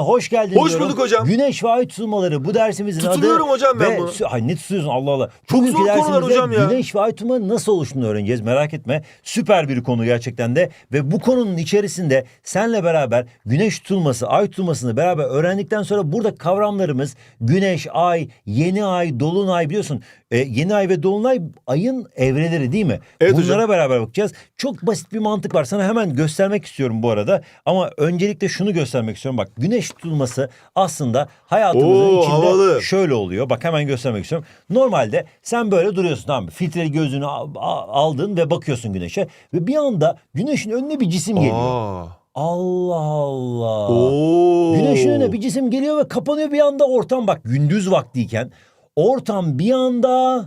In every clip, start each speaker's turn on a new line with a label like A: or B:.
A: Hoş geldin
B: Hoş
A: diyorum.
B: bulduk hocam.
A: Güneş ve ay tutulmaları bu dersimizin adı.
B: Tutuluyorum hocam ben
A: ve,
B: bunu.
A: Ay ne tutuyorsun Allah Allah.
B: Çok
A: Bugünkü
B: zor konular
A: dersimizde
B: hocam ya.
A: Güneş ve ay tutulmaları nasıl oluştuğunu öğreneceğiz merak etme. Süper bir konu gerçekten de. Ve bu konunun içerisinde senle beraber güneş tutulması, ay tutulmasını beraber öğrendikten sonra burada kavramlarımız güneş, ay, yeni ay, dolunay biliyorsun. E, yeni ay ve dolunay ayın evreleri değil mi?
B: Evet
A: Bunlara
B: hocam.
A: beraber bakacağız. Çok basit bir mantık var. Sana hemen göstermek istiyorum bu arada. Ama öncelikle şunu göstermek istiyorum. Bak güneş tutulması aslında hayatımızın
B: Oo,
A: içinde
B: havalı.
A: şöyle oluyor. Bak hemen göstermek istiyorum. Normalde sen böyle duruyorsun tamam mı? Filtreli gözünü al- al- aldın ve bakıyorsun güneşe. Ve bir anda güneşin önüne bir cisim geliyor.
B: Aa.
A: Allah Allah.
B: Oo.
A: Güneşin önüne bir cisim geliyor ve kapanıyor bir anda ortam. Bak gündüz vaktiyken ortam bir anda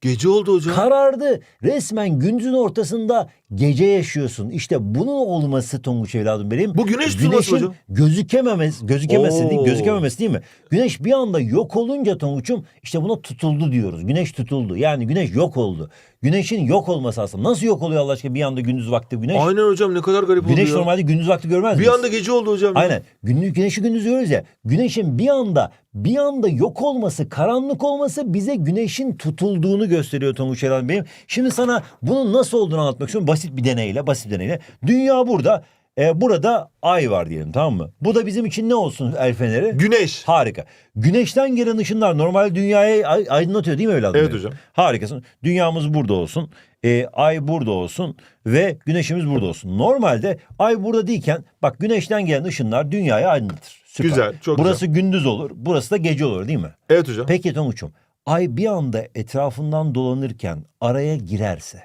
B: Gece oldu hocam.
A: karardı. Resmen gündüzün ortasında gece yaşıyorsun. İşte bunun olması Tonguç evladım benim.
B: Bu güneş tutulması hocam.
A: gözükememesi, gözükemesi değil, gözükememesi değil mi? Güneş bir anda yok olunca Tonguç'um işte buna tutuldu diyoruz. Güneş tutuldu. Yani güneş yok oldu. Güneşin yok olması aslında. Nasıl yok oluyor Allah aşkına bir anda gündüz vakti güneş?
B: Aynen hocam ne kadar garip oldu
A: Güneş
B: ya.
A: normalde gündüz vakti görmez
B: Bir
A: miyiz?
B: anda gece oldu hocam. ya.
A: Aynen. Gündüz, güneşi gündüz görüyoruz ya. Güneşin bir anda bir anda yok olması, karanlık olması bize güneşin tutulduğunu gösteriyor Tonguç Eren benim. Şimdi sana bunun nasıl olduğunu anlatmak istiyorum. Basit bir deneyle, basit bir deneyle. Dünya burada. e, burada ay var diyelim tamam mı? Bu da bizim için ne olsun el feneri?
B: Güneş.
A: Harika. Güneşten gelen ışınlar normal dünyayı ay- aydınlatıyor değil mi evladım?
B: Evet
A: benim?
B: hocam.
A: Harikasın. Dünyamız burada olsun. e, ay burada olsun ve güneşimiz burada olsun. Normalde ay burada değilken bak güneşten gelen ışınlar dünyayı aydınlatır. Süper.
B: Güzel, çok
A: Burası gündüz olur, burası da gece olur değil mi?
B: Evet hocam.
A: Peki Tonguç'um, ay bir anda etrafından dolanırken araya girerse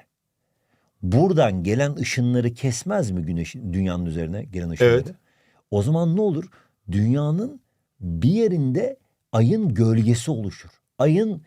A: buradan gelen ışınları kesmez mi güneş dünyanın üzerine gelen ışınları?
B: Evet.
A: O zaman ne olur? Dünyanın bir yerinde ayın gölgesi oluşur. Ayın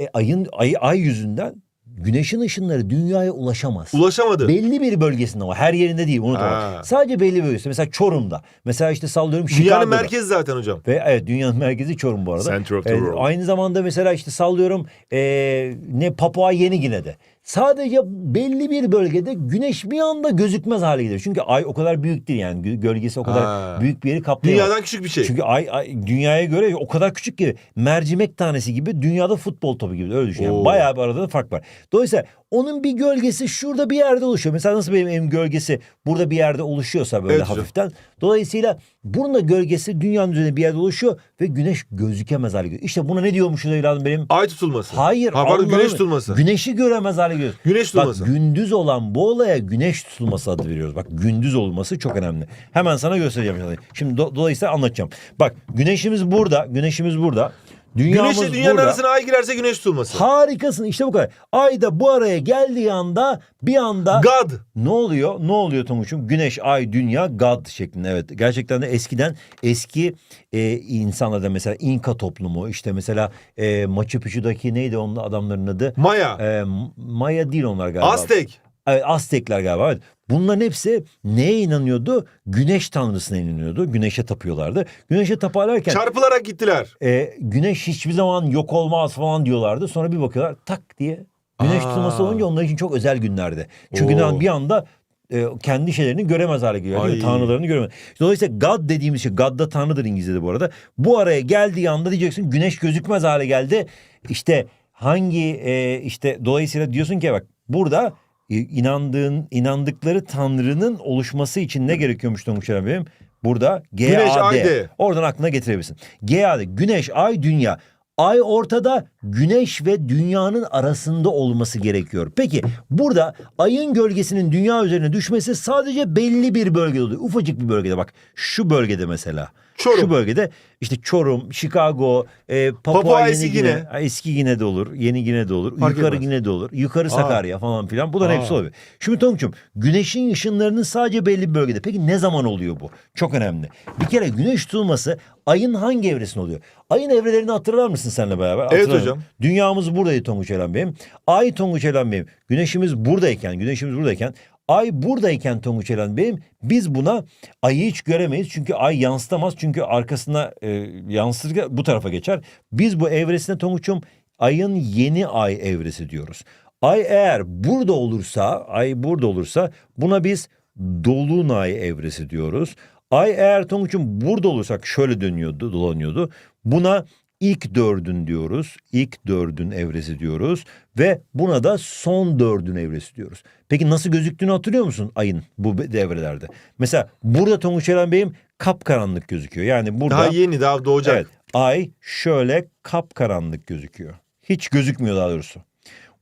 A: e, ayın ay, ay yüzünden güneşin ışınları dünyaya ulaşamaz.
B: Ulaşamadı.
A: Belli bir bölgesinde ama her yerinde değil unutma.
B: Ha.
A: Sadece belli bir bölgesinde. Mesela Çorum'da. Mesela işte sallıyorum
B: Dünyanın
A: Chicago'da.
B: merkezi zaten hocam.
A: Ve evet dünyanın merkezi Çorum bu arada.
B: Center of the
A: Ee,
B: world.
A: aynı zamanda mesela işte sallıyorum ee, ne Papua Yeni Gine'de. Sadece belli bir bölgede güneş bir anda gözükmez hale gelir. Çünkü ay o kadar büyük değil yani Gö- gölgesi o kadar
B: Ha.
A: büyük bir yeri kaplayamaz.
B: Dünyadan küçük bir şey.
A: Çünkü ay, ay dünyaya göre o kadar küçük ki mercimek tanesi gibi dünyada futbol topu gibi öyle düşün. Yani
B: Oo.
A: bayağı bir arada da fark var. Dolayısıyla onun bir gölgesi şurada bir yerde oluşuyor. Mesela nasıl benim evim gölgesi burada bir yerde oluşuyorsa böyle
B: Evet hocam.
A: hafiften. Dolayısıyla bunun da gölgesi dünyanın üzerinde bir yerde oluşuyor ve güneş gözükemez hale geliyor. İşte buna ne diyormuşuz evladım benim?
B: Ay tutulması.
A: Hayır.
B: Ha, pardon,
A: Allah'ım.
B: güneş tutulması.
A: Güneşi göremez hale geliyor.
B: Güneş tutulması.
A: Bak gündüz olan bu olaya güneş tutulması adı veriyoruz. Bak gündüz olması çok önemli. Hemen sana göstereceğim. şimdi. Şimdi do- dolayısıyla anlatacağım. Bak güneşimiz burada. Güneşimiz burada. Dünyamız
B: Güneşle dünyanın
A: burada.
B: arasına ay girerse güneş tutulması.
A: Harikasın işte bu kadar. Ay da bu araya geldiği anda bir anda
B: God.
A: ne oluyor? Ne oluyor Tonguç'um? Güneş, ay, dünya, God şeklinde. Evet. Gerçekten de eskiden eski e, insanlarda mesela İnka toplumu işte mesela e, Machu Picchu'daki neydi onun adamların adı?
B: Maya.
A: E, Maya değil onlar galiba.
B: Aztek.
A: Evet, Aztekler galiba. Evet. Bunların hepsi neye inanıyordu? Güneş tanrısına inanıyordu. Güneşe tapıyorlardı. Güneşe taparlarken
B: Çarpılarak gittiler.
A: e, güneş hiçbir zaman yok olmaz falan diyorlardı. Sonra bir bakıyorlar tak diye güneş
B: Aa.
A: tutulması olunca onlar için çok özel günlerdi. Çünkü
B: Oo.
A: bir anda e, kendi şeylerini göremez hale geliyor.
B: Ay.
A: Tanrılarını göremez. Dolayısıyla God dediğimiz şey, God da tanrıdır İngilizce'de bu arada. Bu araya geldiği anda diyeceksin güneş gözükmez hale geldi. İşte hangi e, işte dolayısıyla diyorsun ki bak burada e, inandığın inandıkları tanrının oluşması için ne gerekiyormuş Tonguç benim? Burada
B: Güneş,
A: GAD.
B: ay de.
A: Oradan aklına getirebilirsin. GAD güneş, ay, dünya. Ay ortada güneş ve dünyanın arasında olması gerekiyor. Peki burada ayın gölgesinin dünya üzerine düşmesi sadece belli bir bölgede oluyor. Ufacık bir bölgede bak. Şu bölgede mesela.
B: Çorum.
A: Şu bölgede işte Çorum, Chicago, e, Papua,
B: Papua
A: Yeni
B: Eski
A: Gine. Eski Gine de olur, Yeni Gine de olur,
B: Fark
A: yukarı
B: etmez.
A: Gine de olur, yukarı Sakarya falan filan. Bunların
B: Aa.
A: hepsi olabilir. Şimdi Tonguç'um güneşin ışınlarının sadece belli bir bölgede. Peki ne zaman oluyor bu? Çok önemli. Bir kere güneş tutulması ayın hangi evresinde oluyor? Ayın evrelerini hatırlar mısın seninle beraber?
B: Evet
A: Hatırlarım.
B: hocam.
A: Dünyamız buradaydı Tonguç Elen Bey'im. Ay Tonguç Elen Bey'im. Güneşimiz buradayken, güneşimiz buradayken Ay buradayken Tonguç Elen Bey'im biz buna ayı hiç göremeyiz. Çünkü ay yansıtamaz. Çünkü arkasına e, yansır bu tarafa geçer. Biz bu evresine Tonguç'um ayın yeni ay evresi diyoruz. Ay eğer burada olursa, ay burada olursa buna biz dolunay evresi diyoruz. Ay eğer Tonguç'un burada olursak şöyle dönüyordu, dolanıyordu. Buna ilk dördün diyoruz. İlk dördün evresi diyoruz. Ve buna da son dördün evresi diyoruz. Peki nasıl gözüktüğünü hatırlıyor musun ayın bu devrelerde? Mesela burada Tonguç Eren Bey'im kapkaranlık gözüküyor. Yani burada...
B: Daha yeni daha doğacak.
A: Evet. Ay şöyle kapkaranlık gözüküyor. Hiç gözükmüyor daha doğrusu.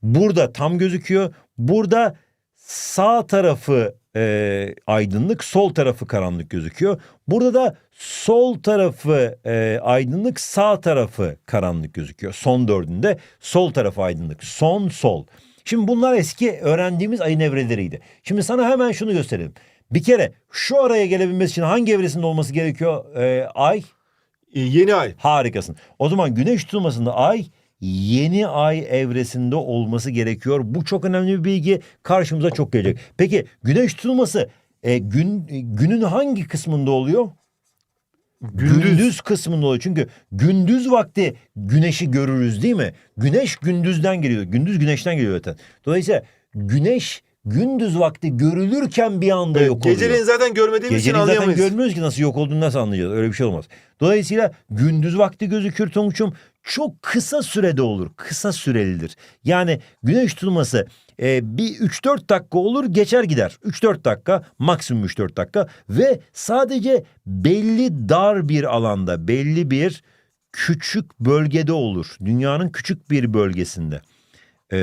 A: Burada tam gözüküyor. Burada sağ tarafı e, aydınlık, sol tarafı karanlık gözüküyor. Burada da sol tarafı e, aydınlık, sağ tarafı karanlık gözüküyor. Son dördünde sol tarafı aydınlık, son sol. Şimdi bunlar eski öğrendiğimiz ayın evreleriydi. Şimdi sana hemen şunu gösterelim. Bir kere şu araya gelebilmesi için hangi evresinde olması gerekiyor? E, ay
B: Ee, yeni ay.
A: Harikasın. O zaman güneş tutulmasında ay yeni ay evresinde olması gerekiyor. Bu çok önemli bir bilgi. Karşımıza çok gelecek. Peki güneş tutulması e, gün günün hangi kısmında oluyor?
B: Gündüz.
A: kısmında oluyor. Çünkü gündüz vakti güneşi görürüz değil mi? Güneş gündüzden geliyor. Gündüz güneşten geliyor zaten. Dolayısıyla güneş gündüz vakti görülürken bir anda yok oluyor.
B: Geceleyin zaten görmediğimiz için
A: Gecenin zaten
B: anlayamayız.
A: görmüyoruz ki nasıl yok olduğunu nasıl anlayacağız? Öyle bir şey olmaz. Dolayısıyla gündüz vakti gözükür Tonguç'um. Çok kısa sürede olur. Kısa sürelidir. Yani güneş tutulması e, bir 3-4 dakika olur geçer gider. 3-4 dakika maksimum 3-4 dakika ve sadece belli dar bir alanda belli bir küçük bölgede olur. Dünyanın küçük bir bölgesinde e,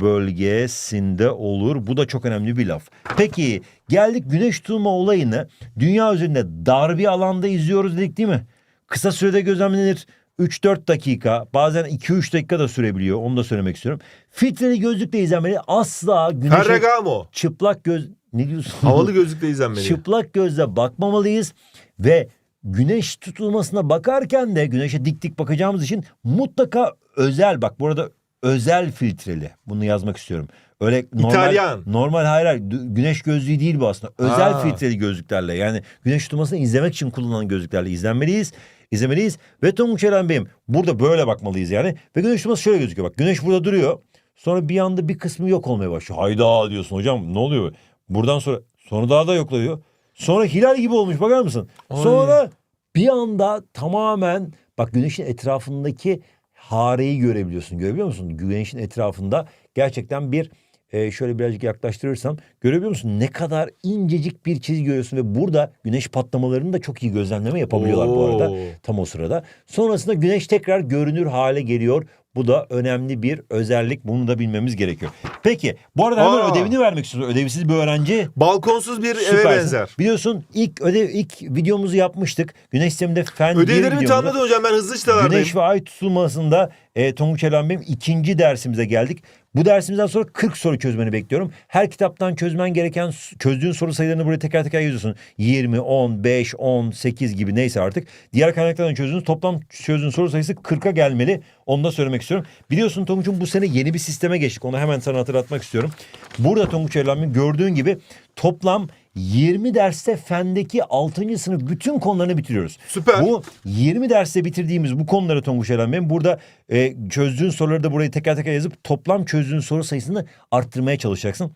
A: bölgesinde olur. Bu da çok önemli bir laf. Peki geldik güneş tutulma olayını dünya üzerinde dar bir alanda izliyoruz dedik değil mi? Kısa sürede gözlemlenir. 3-4 dakika bazen 2-3 dakika da sürebiliyor onu da söylemek istiyorum. Filtreli gözlükle izlenmeli asla güneşe
B: Ferragamo.
A: çıplak göz... Ne diyorsun?
B: Havalı gözlükle izlenmeli.
A: Çıplak gözle bakmamalıyız ve güneş tutulmasına bakarken de güneşe dik dik bakacağımız için mutlaka özel bak burada özel filtreli bunu yazmak istiyorum. Öyle normal
B: İtalyan.
A: normal hayır, hayır güneş gözlüğü değil bu aslında. Özel
B: Ha.
A: filtreli gözlüklerle yani güneş tutulmasını izlemek için kullanılan gözlüklerle izlenmeliyiz. İzlemeliyiz ve Tonguç Eren Bey'im burada böyle bakmalıyız yani. Ve güneş tutulması şöyle gözüküyor bak güneş burada duruyor. Sonra bir anda bir kısmı yok olmaya başlıyor. Hayda diyorsun hocam ne oluyor? Buradan sonra sonra daha da yokluyor. Sonra hilal gibi olmuş bakar mısın?
B: Ay.
A: Sonra bir anda tamamen bak güneşin etrafındaki hareyi görebiliyorsun. Görebiliyor musun? Güneşin etrafında gerçekten bir e, şöyle birazcık yaklaştırırsam görebiliyor musun? Ne kadar incecik bir çizgi görüyorsun ve burada güneş patlamalarını da çok iyi gözlemleme yapabiliyorlar bu arada
B: Oo.
A: tam o sırada. Sonrasında güneş tekrar görünür hale geliyor. Bu da önemli bir özellik. Bunu da bilmemiz gerekiyor. Peki bu arada hemen
B: Aa.
A: ödevini vermek istiyorum. Ödevsiz bir öğrenci
B: Balkonsuz bir eve
A: Süpersin.
B: benzer.
A: Biliyorsun ilk ödev ilk videomuzu yapmıştık. Güneş sisteminde fen bir
B: Ödevlerimi
A: videomuzda.
B: tamamladın hocam ben hızlı iştalardayım.
A: Güneş ve ay tutulmasında e, Tonguç Elen Bey'im ikinci dersimize geldik. Bu dersimizden sonra 40 soru çözmeni bekliyorum. Her kitaptan çözmen gereken çözdüğün soru sayılarını buraya teker teker yazıyorsun. 20, 10, 5, 10, 8 gibi neyse artık. Diğer kaynaklardan çözdüğünüz toplam çözdüğün soru sayısı 40'a gelmeli. Onu da söylemek istiyorum. Biliyorsun Tonguç'um bu sene yeni bir sisteme geçtik. Onu hemen sana hatırlatmak istiyorum. Burada Tonguç Bey'im gördüğün gibi toplam 20 derste fendeki 6. sınıf bütün konularını bitiriyoruz.
B: Süper.
A: Bu 20 derste bitirdiğimiz bu konuları Tonguç Eren Bey'im burada e, çözdüğün soruları da buraya teker teker yazıp toplam çözdüğün soru sayısını arttırmaya çalışacaksın.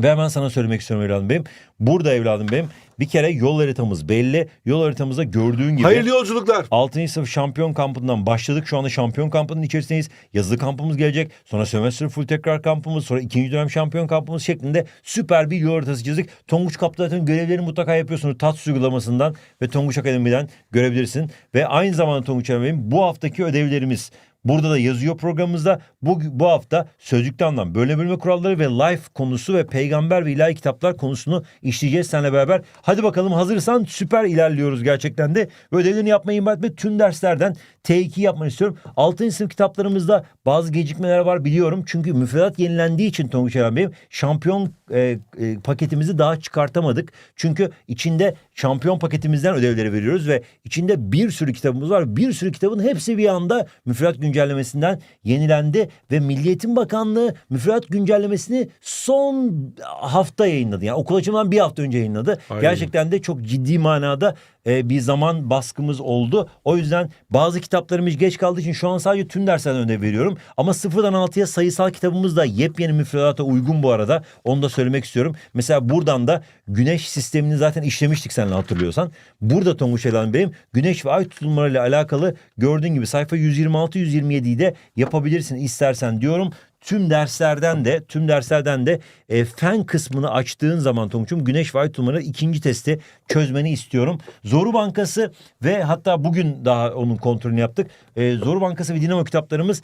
A: Ve hemen sana söylemek istiyorum evladım benim. Burada evladım benim bir kere yol haritamız belli. Yol haritamızda gördüğün gibi.
B: Hayırlı yolculuklar.
A: 6. sınıf şampiyon kampından başladık. Şu anda şampiyon kampının içerisindeyiz. Yazılı kampımız gelecek. Sonra sömestr full tekrar kampımız. Sonra ikinci dönem şampiyon kampımız şeklinde süper bir yol haritası çizdik. Tonguç Kap'ta zaten görevlerini mutlaka yapıyorsunuz. TATS uygulamasından ve Tonguç Akademi'den görebilirsin. Ve aynı zamanda Tonguç Akademi'nin bu haftaki ödevlerimiz. Burada da yazıyor programımızda. Bu, bu hafta sözlükte anlam, bölme bölme kuralları ve life konusu ve peygamber ve ilahi kitaplar konusunu işleyeceğiz seninle beraber. Hadi bakalım hazırsan süper ilerliyoruz gerçekten de. Ödevlerini yapmayı ihmal etme. Tüm derslerden T2 yapmanı istiyorum. 6. sınıf kitaplarımızda bazı gecikmeler var biliyorum. Çünkü müfredat yenilendiği için Tonguç Eren Bey'im şampiyon e, e, paketimizi daha çıkartamadık. Çünkü içinde şampiyon paketimizden ödevleri veriyoruz ve içinde bir sürü kitabımız var. Bir sürü kitabın hepsi bir anda müfredat güncellemesinden yenilendi ve Milli Eğitim Bakanlığı müfredat güncellemesini son hafta yayınladı. Yani okul açımından bir hafta önce yayınladı.
B: Ay.
A: Gerçekten de çok ciddi manada e, bir zaman baskımız oldu. O yüzden bazı kitaplarımız geç kaldığı için şu an sadece tüm derslerden ödev veriyorum. Ama sıfırdan altıya sayısal kitabımız da yepyeni müfredata uygun bu arada. Onu da söylemek istiyorum. Mesela buradan da güneş sistemini zaten işlemiştik seninle hatırlıyorsan. Burada Tonguç Elan Bey'im güneş ve ay tutulmalarıyla alakalı gördüğün gibi sayfa 126-127'yi de yapabilirsin istersen diyorum. Tüm derslerden de tüm derslerden de e, fen kısmını açtığın zaman Tonguç'um güneş ve ay tutulmaları ikinci testi çözmeni istiyorum. Zoru Bankası ve hatta bugün daha onun kontrolünü yaptık. E, Zoru Bankası ve Dinamo kitaplarımız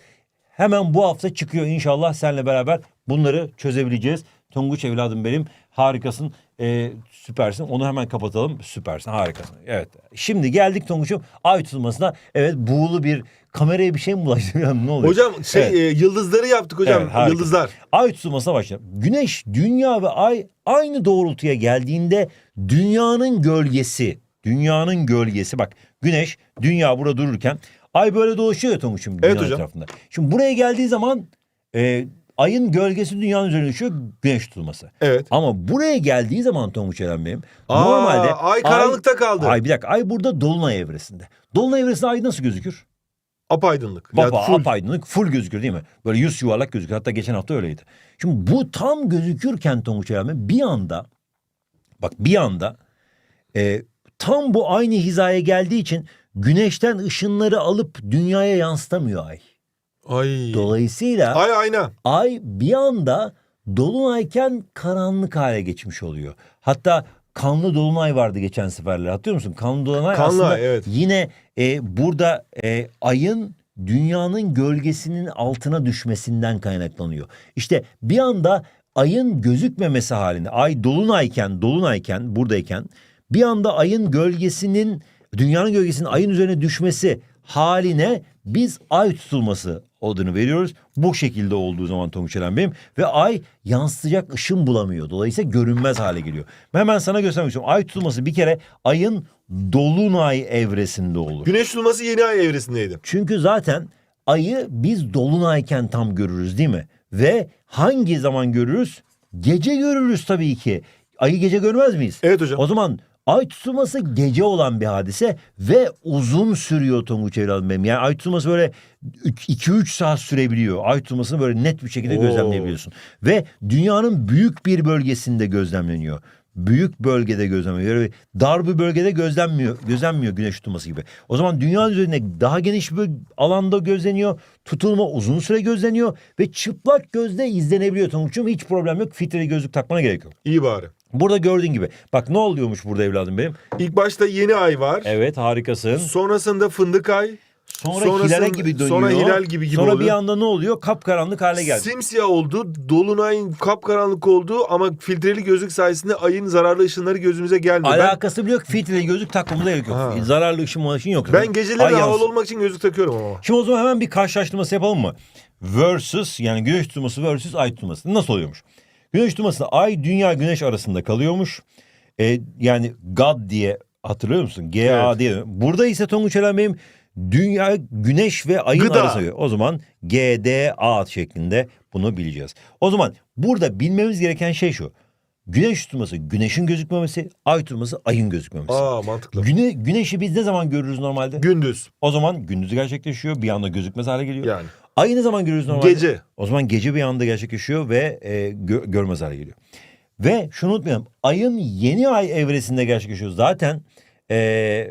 A: hemen bu hafta çıkıyor. İnşallah seninle beraber bunları çözebileceğiz. Tonguç evladım benim harikasın. E, süpersin. Onu hemen kapatalım. Süpersin harikasın. Evet. Şimdi geldik Tonguç'um ay tutulmasına. Evet buğulu bir kameraya bir şey mi bulaştı Ya ne oluyor?
B: Hocam şey
A: Evet.
B: e, yıldızları yaptık hocam.
A: Evet, harika.
B: Yıldızlar.
A: Ay tutulmasına başlayalım. Güneş, dünya ve ay aynı doğrultuya geldiğinde dünyanın gölgesi, dünyanın gölgesi bak güneş, dünya burada dururken ay böyle dolaşıyor ya Tonguç'um dünyanın
B: Evet hocam.
A: etrafında. Şimdi buraya geldiği zaman e, ayın gölgesi dünyanın üzerine düşüyor güneş tutulması.
B: Evet.
A: Ama buraya geldiği zaman Tonguç Eren Bey'im
B: Aa,
A: normalde
B: ay karanlıkta kaldı.
A: Ay bir dakika ay burada dolunay evresinde. Dolunay evresinde ay nasıl gözükür?
B: Apaydınlık.
A: Baba
B: Yani full.
A: apaydınlık full gözükür değil mi? Böyle yüz yuvarlak gözükür. Hatta geçen hafta öyleydi. Şimdi bu tam gözükürken Tonguç Elmi bir anda bak bir anda e, tam bu aynı hizaya geldiği için güneşten ışınları alıp dünyaya yansıtamıyor ay.
B: Ay.
A: Dolayısıyla
B: Ay ayna.
A: ay bir anda dolunayken karanlık hale geçmiş oluyor. Hatta kanlı dolunay vardı geçen seferler hatırlıyor musun? Kanlı dolunay
B: Kanlı
A: aslında
B: evet.
A: yine e, burada e, ayın dünyanın gölgesinin altına düşmesinden kaynaklanıyor. İşte bir anda ayın gözükmemesi halinde ay dolunayken dolunayken buradayken bir anda ayın gölgesinin dünyanın gölgesinin ayın üzerine düşmesi haline biz ay tutulması adını veriyoruz. Bu şekilde olduğu zaman Tonguç Eren Bey'im ve ay yansıtacak ışın bulamıyor. Dolayısıyla görünmez hale geliyor. Hemen sana göstermek istiyorum. Ay tutulması bir kere ayın dolunay evresinde olur.
B: Güneş tutulması yeni ay evresindeydi.
A: Çünkü zaten ayı biz dolunayken tam görürüz değil mi? Ve hangi zaman görürüz? Gece görürüz tabii ki. Ayı gece görmez miyiz?
B: Evet hocam.
A: O zaman ay tutulması gece olan bir hadise ve uzun sürüyor Tonguç evladım benim. Yani ay tutulması böyle 2-3 saat sürebiliyor. Ay tutulmasını böyle net bir şekilde
B: Oo.
A: gözlemleyebiliyorsun. Ve dünyanın büyük bir bölgesinde gözlemleniyor. Büyük bölgede gözlemleniyor. Böyle dar bir bölgede gözlenmiyor, gözlenmiyor güneş tutulması gibi. O zaman dünyanın üzerinde daha geniş bir alanda gözleniyor. Tutulma uzun süre gözleniyor ve çıplak gözle izlenebiliyor Tonguç'um. Hiç problem yok. Filtreli gözlük takmana gerek yok.
B: İyi bari.
A: Burada gördüğün gibi. Bak ne oluyormuş burada evladım benim.
B: İlk başta yeni ay var.
A: Evet harikasın.
B: Sonrasında fındık ay.
A: Sonra
B: Sonrasında-
A: hilale gibi dönüyor.
B: sonra hilal gibi gibi
A: Sonra bir
B: oluyor.
A: anda ne oluyor? Kapkaranlık hale geldi.
B: Simsiyah oldu. Dolunayın kapkaranlık oldu ama filtreli gözlük sayesinde ayın zararlı ışınları gözümüze gelmiyor. Ben,
A: Alakası bile yok. Filtreli gözlük takmamıza gerek yok.
B: Ha.
A: Zararlı ışın ışın yok.
B: ben geceleri
A: Ay
B: havalı olmak için gözlük takıyorum ama.
A: Şimdi o zaman hemen bir karşılaştırması yapalım mı? Versus yani güneş tutulması versus ay tutulması. Nasıl oluyormuş? Güneş tutulması ay dünya güneş arasında kalıyormuş. E, yani God diye hatırlıyor musun? GA
B: Evet.
A: diye. Burada ise Tonguç Eren benim dünya güneş ve ayın
B: Gıda.
A: arası. O zaman GDA şeklinde bunu bileceğiz. O zaman burada bilmemiz gereken şey şu. Güneş tutulması güneşin gözükmemesi, ay tutulması ayın gözükmemesi.
B: Aa mantıklı.
A: Güne, güneşi biz ne zaman görürüz normalde?
B: Gündüz
A: O zaman gündüz gerçekleşiyor. Bir anda gözükmez hale geliyor.
B: yani.
A: Ayı ne zaman görürüz normalde?
B: Gece.
A: O zaman gece bir anda gerçekleşiyor ve e, gö- görmez hale geliyor. Ve şunu unutmayalım. Ayın yeni ay evresinde gerçekleşiyor. Zaten e,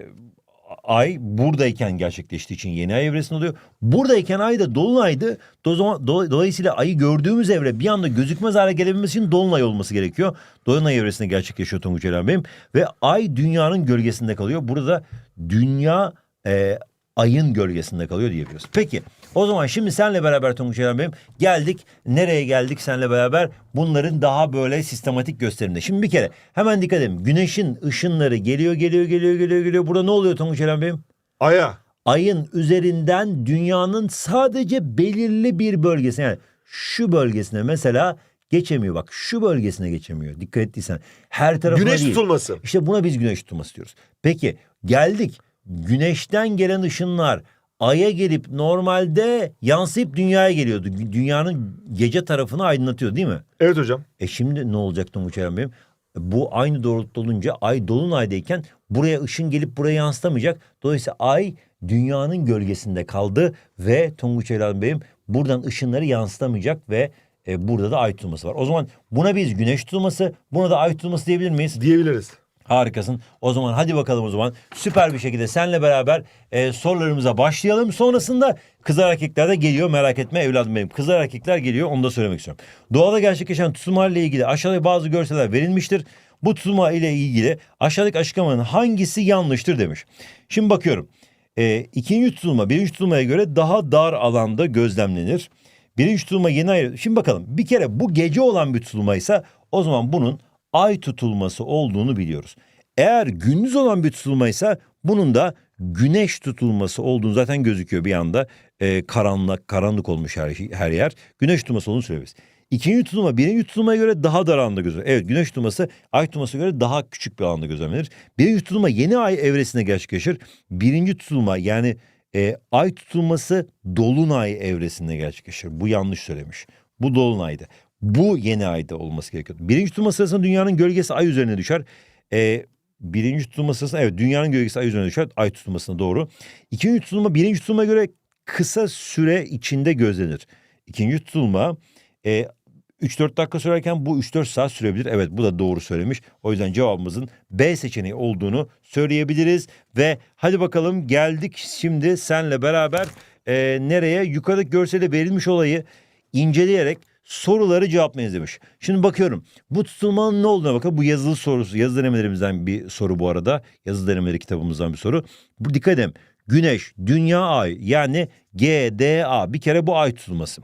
A: ay buradayken gerçekleştiği için yeni ay evresinde oluyor. Buradayken ay da dolunaydı. Do- do- dolayısıyla ayı gördüğümüz evre bir anda gözükmez hale gelebilmesi için dolunay olması gerekiyor. Dolunay evresinde gerçekleşiyor Tonguç Eren Bey'im. Ve ay dünyanın gölgesinde kalıyor. Burada dünya e, ayın gölgesinde kalıyor diyebiliriz. Peki o zaman şimdi senle beraber Tonguç Eren Bey'im geldik. Nereye geldik senle beraber? Bunların daha böyle sistematik gösterimde. Şimdi bir kere hemen dikkat edin. Güneşin ışınları geliyor geliyor geliyor geliyor geliyor. Burada ne oluyor Tonguç Eren Bey'im?
B: Aya.
A: Ayın üzerinden dünyanın sadece belirli bir bölgesine yani şu bölgesine mesela geçemiyor bak şu bölgesine geçemiyor. Dikkat ettiysen her tarafına
B: Güneş
A: değil.
B: tutulması.
A: İşte buna biz güneş tutulması diyoruz. Peki geldik güneşten gelen ışınlar aya gelip normalde yansıyıp dünyaya geliyordu. Dü- Dünyanın gece tarafını aydınlatıyor değil mi?
B: Evet hocam.
A: E şimdi ne olacak Tonguç Eren Bey'im? Bu aynı doğrultuda olunca ay dolunaydayken buraya ışın gelip buraya yansıtamayacak. Dolayısıyla ay dünyanın gölgesinde kaldı ve Tonguç Elhan Bey'im buradan ışınları yansıtamayacak ve e, burada da ay tutulması var. O zaman buna biz güneş tutulması, buna da ay tutulması diyebilir miyiz?
B: Diyebiliriz.
A: Harikasın. O zaman hadi bakalım o zaman. Süper bir şekilde seninle beraber e, sorularımıza başlayalım. Sonrasında kızlar erkekler de geliyor merak etme evladım benim. Kızlar erkekler geliyor onu da söylemek istiyorum. Doğada gerçekleşen tutulmalarla ilgili aşağıda bazı görseller verilmiştir. Bu tutulma ile ilgili aşağıdaki açıklamanın hangisi yanlıştır demiş. Şimdi bakıyorum. E, ikinci tutulma birinci tutulmaya göre daha dar alanda gözlemlenir. Birinci tutulma yeni ayrı. Şimdi bakalım bir kere bu gece olan bir tutulmaysa o zaman bunun ay tutulması olduğunu biliyoruz. Eğer gündüz olan bir tutulmaysa bunun da güneş tutulması olduğunu zaten gözüküyor bir anda. Ee, karanlık karanlık olmuş her, şey- her yer. Güneş tutulması olduğunu söyleriz. İkinci tutulma birinci tutulmaya göre daha dar alanda gözlemlenir. Evet güneş tutulması ay tutulmasına göre daha küçük bir alanda gözlemlenir. Birinci tutulma yeni ay evresinde gerçekleşir. Birinci tutulma yani e, ay tutulması dolunay evresinde gerçekleşir. Bu yanlış söylemiş. Bu dolunaydı. Bu yeni ayda olması gerekiyor. Birinci tutulma sırasında dünyanın gölgesi ay üzerine düşer. E, birinci tutulma sırasında evet dünyanın gölgesi ay üzerine düşer. Ay tutulmasına doğru. İkinci tutulma birinci tutulma göre kısa süre içinde gözlenir. İkinci tutulma e, 3-4 dakika sürerken bu 3-4 saat sürebilir. Evet bu da doğru söylemiş. O yüzden cevabımızın B seçeneği olduğunu söyleyebiliriz. Ve hadi bakalım geldik şimdi senle beraber e, nereye? Yukarıdaki görselde verilmiş olayı inceleyerek soruları cevaplayınız demiş. Şimdi bakıyorum bu tutulmanın ne olduğuna bakın. Bu yazılı sorusu, yazı denemelerimizden bir soru bu arada. Yazı denemeleri kitabımızdan bir soru. Bu dikkat edin. Güneş, dünya, ay yani GDA bir kere bu ay tutulması.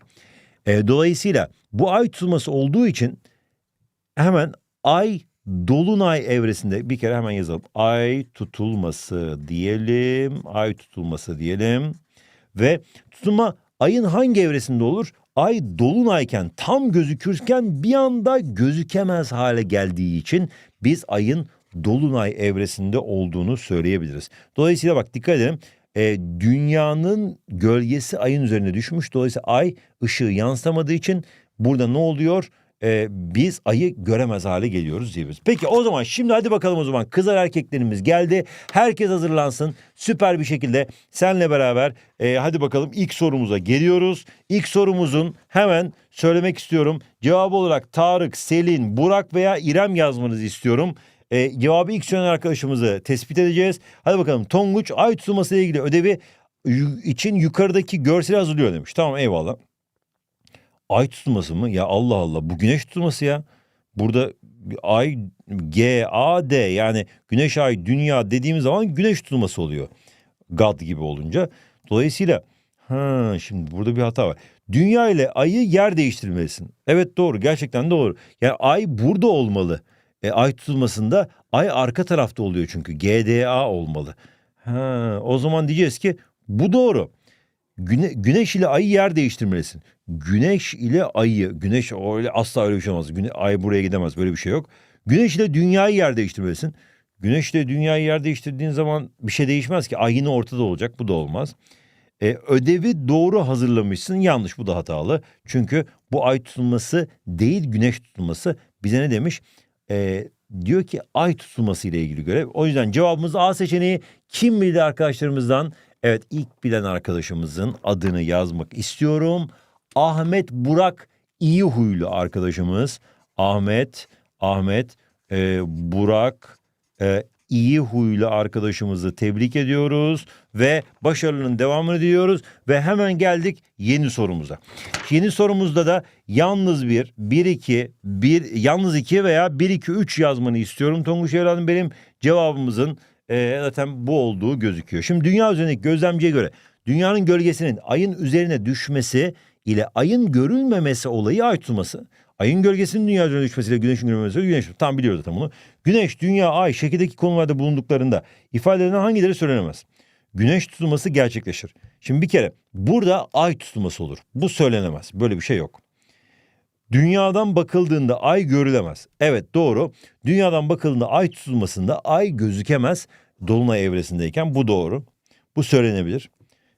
A: E, dolayısıyla bu ay tutulması olduğu için hemen ay dolunay evresinde bir kere hemen yazalım. Ay tutulması diyelim. Ay tutulması diyelim. Ve tutulma ayın hangi evresinde olur? Ay dolunayken tam gözükürken bir anda gözükemez hale geldiği için biz ayın dolunay evresinde olduğunu söyleyebiliriz. Dolayısıyla bak dikkat edelim. E, dünyanın gölgesi ayın üzerine düşmüş. Dolayısıyla ay ışığı yansıtamadığı için burada ne oluyor? E, biz ayı göremez hale geliyoruz diyoruz. Peki o zaman şimdi hadi bakalım o zaman kızlar erkeklerimiz geldi. Herkes hazırlansın. Süper bir şekilde senle beraber e, hadi bakalım ilk sorumuza geliyoruz. İlk sorumuzun hemen söylemek istiyorum. Cevabı olarak Tarık, Selin, Burak veya İrem yazmanızı istiyorum. E, cevabı ilk söyleyen arkadaşımızı tespit edeceğiz. Hadi bakalım Tonguç ay tutulması ile ilgili ödevi için yukarıdaki görseli hazırlıyor demiş. Tamam eyvallah. Ay tutulması mı? Ya Allah Allah bu güneş tutulması ya. Burada ay G A D yani güneş ay dünya dediğimiz zaman güneş tutulması oluyor. God gibi olunca. Dolayısıyla ha şimdi burada bir hata var. Dünya ile ayı yer değiştirmelisin. Evet doğru gerçekten doğru. Yani ay burada olmalı. E, ay tutulmasında ay arka tarafta oluyor çünkü GDA olmalı. Ha, o zaman diyeceğiz ki bu doğru. Güne, güneş ile ayı yer değiştirmelisin. Güneş ile ayı, güneş öyle asla öyle bir şey olmaz. Güne, ay buraya gidemez böyle bir şey yok. Güneş ile dünyayı yer değiştirmelisin. Güneş ile dünyayı yer değiştirdiğin zaman bir şey değişmez ki. Ay yine ortada olacak bu da olmaz. E, ödevi doğru hazırlamışsın yanlış bu da hatalı. Çünkü bu ay tutulması değil güneş tutulması bize ne demiş? E, diyor ki ay tutulması ile ilgili görev. O yüzden cevabımız A seçeneği kim bildi arkadaşlarımızdan? Evet ilk bilen arkadaşımızın adını yazmak istiyorum. Ahmet Burak iyi huylu arkadaşımız. Ahmet, Ahmet, e, Burak e, iyi huylu arkadaşımızı tebrik ediyoruz ve başarının devamını diliyoruz ve hemen geldik yeni sorumuza. Yeni sorumuzda da yalnız bir, bir iki, bir, yalnız iki veya bir iki üç yazmanı istiyorum. Tonguç evladım benim cevabımızın e, zaten bu olduğu gözüküyor. Şimdi dünya üzerindeki gözlemciye göre dünyanın gölgesinin ayın üzerine düşmesi ile ayın görülmemesi olayı ay tutulması. Ayın gölgesinin dünya üzerine düşmesiyle güneşin görülmemesi güneş tam biliyoruz zaten bunu. Güneş, dünya, ay şekildeki konularda bulunduklarında ifade edilen hangileri söylenemez? Güneş tutulması gerçekleşir. Şimdi bir kere burada ay tutulması olur. Bu söylenemez. Böyle bir şey yok. Dünyadan bakıldığında ay görülemez. Evet doğru. Dünyadan bakıldığında ay tutulmasında ay gözükemez dolunay evresindeyken bu doğru. Bu söylenebilir.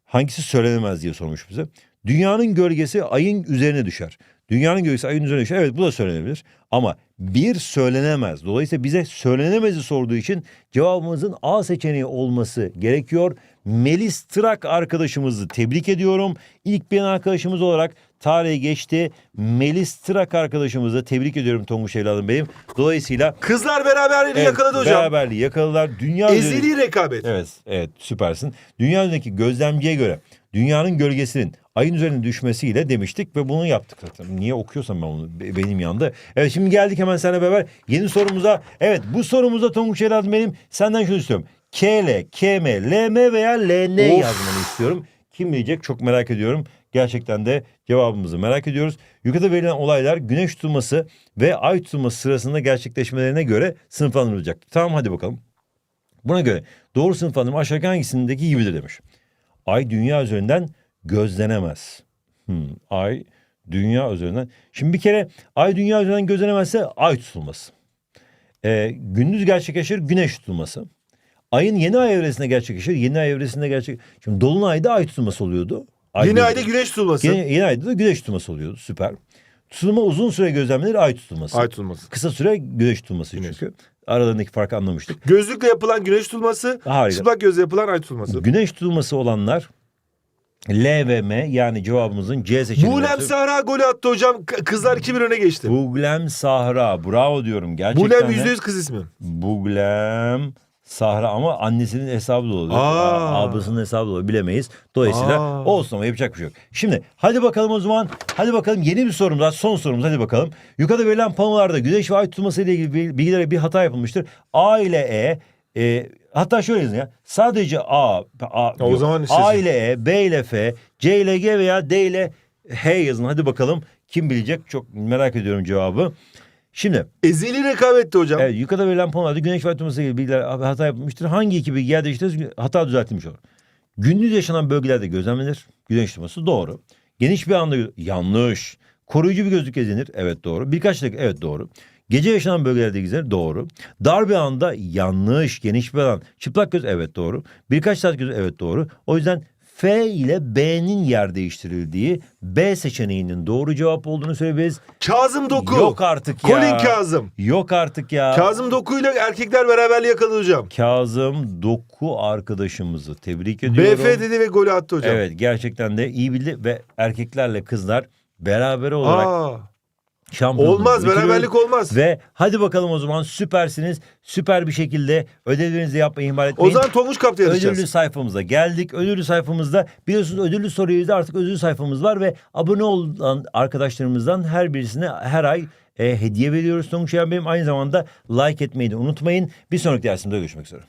A: Hangisi söylenemez diye sormuş bize. Dünyanın gölgesi ayın üzerine düşer. Dünyanın gölgesi ayın üzerine düşer. Evet bu da söylenebilir. Ama bir söylenemez. Dolayısıyla bize söylenemezi sorduğu için cevabımızın A seçeneği olması gerekiyor. Melis Trak arkadaşımızı tebrik ediyorum. İlk bir arkadaşımız olarak tarihe geçti. Melis Trak arkadaşımızı tebrik ediyorum Tonguç evladım benim. Dolayısıyla
B: Kızlar beraberliğini
A: evet,
B: yakaladı hocam.
A: beraberliği yakaladılar. Dünya üzerinde-
B: Ezeli rekabet.
A: Evet, evet süpersin. Dünya üzerindeki gözlemciye göre dünyanın gölgesinin ayın üzerine düşmesiyle demiştik ve bunu yaptık zaten. Niye okuyorsam ben onu be- benim yanında. Evet şimdi geldik hemen seninle beraber yeni sorumuza. Evet bu sorumuzda Tonguç Evladım benim senden şunu istiyorum. KL, KM, LM veya LN
B: Of.
A: yazmanı istiyorum. Kim bilecek çok merak ediyorum. Gerçekten de cevabımızı merak ediyoruz. Yukarıda verilen olaylar güneş tutulması ve ay tutulması sırasında gerçekleşmelerine göre sınıflandırılacak. Tamam hadi bakalım. Buna göre doğru sınıflandırma aşağıdaki hangisindeki gibidir demiş. Ay dünya üzerinden gözlenemez. Hmm, ay dünya üzerinden. Şimdi bir kere ay dünya üzerinden gözlenemezse ay tutulması. Ee, gündüz gerçekleşir güneş tutulması. Ayın yeni ay evresinde gerçekleşir. Yeni ay evresinde gerçek. Şimdi dolunayda ay tutulması oluyordu. Ay
B: Yeni ayda güneş tutulması.
A: Yeni, yeni ayda da güneş tutulması oluyordu. Süper. Tutulma uzun süre gözlemlenir ay tutulması.
B: Ay tutulması.
A: Kısa süre güneş tutulması
B: Güneş.
A: çünkü. Aralarındaki farkı anlamıştık.
B: Gözlükle yapılan güneş tutulması,
A: Harika.
B: çıplak gözle yapılan ay tutulması.
A: Güneş tutulması olanlar L ve M yani cevabımızın C seçeneği.
B: Bulem. Sahra golü attı hocam. Kızlar 2-1 öne geçti.
A: Buglem Sahra. Bravo diyorum. Gerçekten
B: Bulem
A: de.
B: %100 kız ismi.
A: Buglem Sahra ama annesinin hesabı da oluyor.
B: Aa.
A: Ablasının hesabı da oluyor. Bilemeyiz. Dolayısıyla
B: Aa.
A: olsun ama yapacak bir şey yok. Şimdi hadi bakalım o zaman. Hadi bakalım yeni bir sorumuz var. Son sorumuz hadi bakalım. Yukarıda verilen panolarda güneş ve ay tutulması ile ilgili bil- bilgilere bir hata yapılmıştır. A ile E, e hatta şöyle yazın ya. Sadece A, A,
B: o
A: yok.
B: zaman
A: A ile E, B ile F, C ile G veya D ile H yazın. Hadi bakalım kim bilecek? Çok merak ediyorum cevabı. Şimdi
B: Ezeli rekabetti hocam.
A: Evet, yukarıda verilen panolarda güneş ve ile ilgili bilgiler hata yapılmıştır. Hangi iki bilgi yer değiştirirse hata düzeltilmiş olur. Gündüz yaşanan bölgelerde gözlemlenir. Güneş tutulması doğru. Geniş bir anda yanlış. Koruyucu bir gözlük gezinir. Evet doğru. Birkaç dakika evet doğru. Gece yaşanan bölgelerde gezinir. Doğru. Dar bir anda yanlış. Geniş bir alan. Çıplak göz evet doğru. Birkaç saat göz evet doğru. O yüzden F ile B'nin yer değiştirildiği B seçeneğinin doğru cevap olduğunu söyleyebiliriz.
B: Kazım Doku.
A: Yok artık ya.
B: Colin Kazım.
A: Yok artık ya.
B: Kazım Doku ile erkekler beraberliği yakaladı hocam.
A: Kazım Doku arkadaşımızı tebrik ediyorum.
B: BF dedi ve golü attı hocam.
A: Evet gerçekten de iyi bildi ve erkeklerle kızlar beraber olarak
B: Aa,
A: şampiyonluğu
B: olmaz beraberlik olmaz.
A: Ve hadi bakalım o zaman süpersiniz. Süper bir şekilde ödevlerinizi yapmayı ihmal
B: O
A: etmeyin.
B: zaman Tonguç Kap'ta yarışacağız.
A: Ödüllü sayfamıza geldik. Ödüllü sayfamızda biliyorsunuz ödüllü soruyu da artık ödüllü sayfamız var ve abone olan arkadaşlarımızdan her birisine her ay e, hediye veriyoruz Eren benim. Aynı zamanda like etmeyi de unutmayın. Bir sonraki dersimde görüşmek üzere.